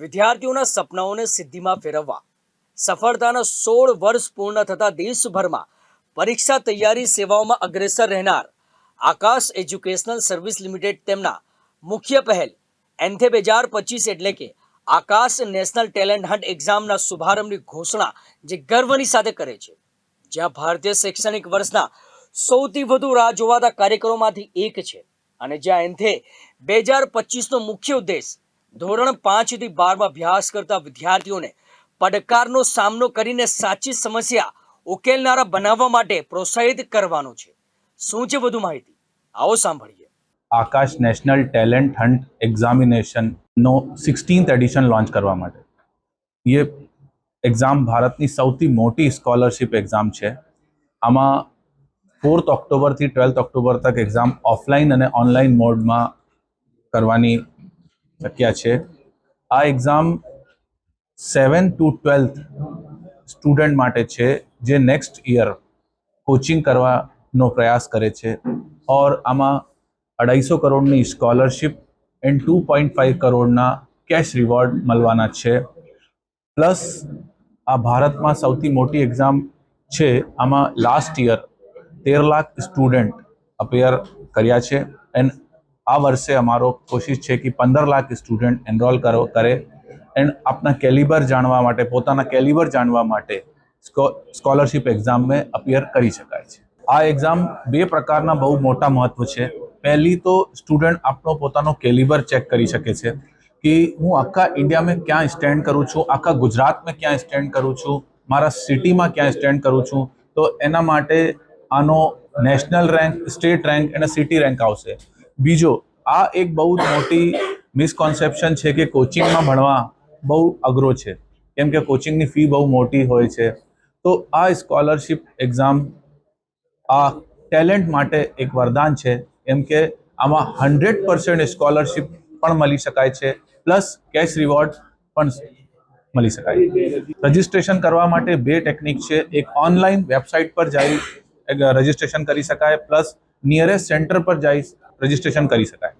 વિદ્યાર્થીઓના સપનાઓને સિદ્ધિમાં ફેરવવા. સફળતાના સોળ વર્ષ પૂર્ણ થતા દેશભરમાં પરીક્ષા તૈયારી સેવાઓમાં અગ્રેસર રહેનાર આકાશ એજ્યુકેશનલ સર્વિસ લિમિટેડ તેમના મુખ્ય પહેલ એન્થે બે હજાર પચીસ એટલે કે આકાશ નેશનલ ટેલેન્ટ હન્ટ એક્ઝામના શુભારંભની ઘોષણા જે ગર્વની સાથે કરે છે. જ્યાં ભારતીય શૈક્ષણિક વર્ષના સૌથી વધુ રાહ જોવાતા કાર્યક્રમોમાંથી એક છે અને જ્યાં એન્થે બે હજાર પચીસનો મુખ્ય ઉદ્દેશ ધોરણ પાંચથી બારમાં અભ્યાસ કરતા વિદ્યાર્થીઓને પડકારનો સામનો કરીને સાચી સમસ્યા ઉકેલનારા બનાવવા માટે પ્રોત્સાહિત કરવાનો છે. શું છે વધુ માહિતી? આવો સાંભળીએ. આકાશ નેશનલ ટેલેન્ટ હન્ટ એક્ઝામિનેશનનો સિક્સટીન્થ એડિશન લોન્ચ કરવા માટે. એ એક્ઝામ ભારતની સૌથી મોટી સ્કોલરશિપ એક્ઝામ છે. આમાં ફોર્થ ઓક્ટોબરથી ટ્વેલ્થ ઓક્ટોબર તક એક્ઝામ ઓફલાઈન અને ઓનલાઈન મોડમાં કરવાની શક્ય છે આ exam seven to twelfth student માટે છે જે નેક્સ્ટ યર કોચિંગ કરવાનો પ્રયાસ કરે છે ઓર આમાં અઢાઈસો કરોડની scholarship and two point five કરોડના કેશ રિવોર્ડ મળવાના છે પ્લસ આ ભારતમાં સૌથી મોટી એક્ઝામ છે આમાં લાસ્ટ યર તેર લાખ સ્ટુડન્ટ અપેયર કર્યા છે એન્ડ આ વર્ષે અમારો કોશિશ છે કે પંદર લાખ સ્ટુડન્ટ એનરોલ કરો, કરે. એન્ડ આપના કેલિબર જાણવા માટે, પોતાના કેલિબર જાણવા માટે સ્કોલરશિપ એક્ઝામમાં અપિયર કરી શકાય છે. આ એક્ઝામ બે પ્રકારના બહુ મોટા મહત્વ છે. પહેલી તો સ્ટુડન્ટ આપણો પોતાનો કેલિબર ચેક કરી શકે છે કે હું આખા ઇન્ડિયામાં ક્યાં સ્ટેન્ડ કરું છું, આખા ગુજરાતમાં ક્યાં સ્ટેન્ડ કરું છું, મારા સિટીમાં ક્યાં સ્ટેન્ડ કરું છું. તો એના માટે આનો નેશનલ રેન્ક સ્ટેટ રેન્ક અને સિટી રેન્ક આવશે. બીજો, આ એક બહુ મોટી મિસકોન્સેપ્શન છે કે કોચિંગમાં ભણવા બહુ અઘરો છે. કેમ કે કોચિંગની ફી બહુ મોટી હોય છે. તો આ સ્કોલરશિપ એક્ઝામ આ ટેલેન્ટ માટે એક વરદાન છે. એમ કે આમાં હંડ્રેડ પર્સન્ટ સ્કોલરશિપ પણ મળી શકાય છે. પ્લસ કેશ રિવોર્ડ પણ મળી શકાય. રજિસ્ટ્રેશન કરવા માટે બે ટેકનિક છે. એક ઓનલાઈન વેબસાઇટ પર જઈ રજિસ્ટ્રેશન કરી શકાય. પ્લસ નિયરેસ્ટ સેન્ટર પર જઈ રજિસ્ટ્રેશન કરી શકાય.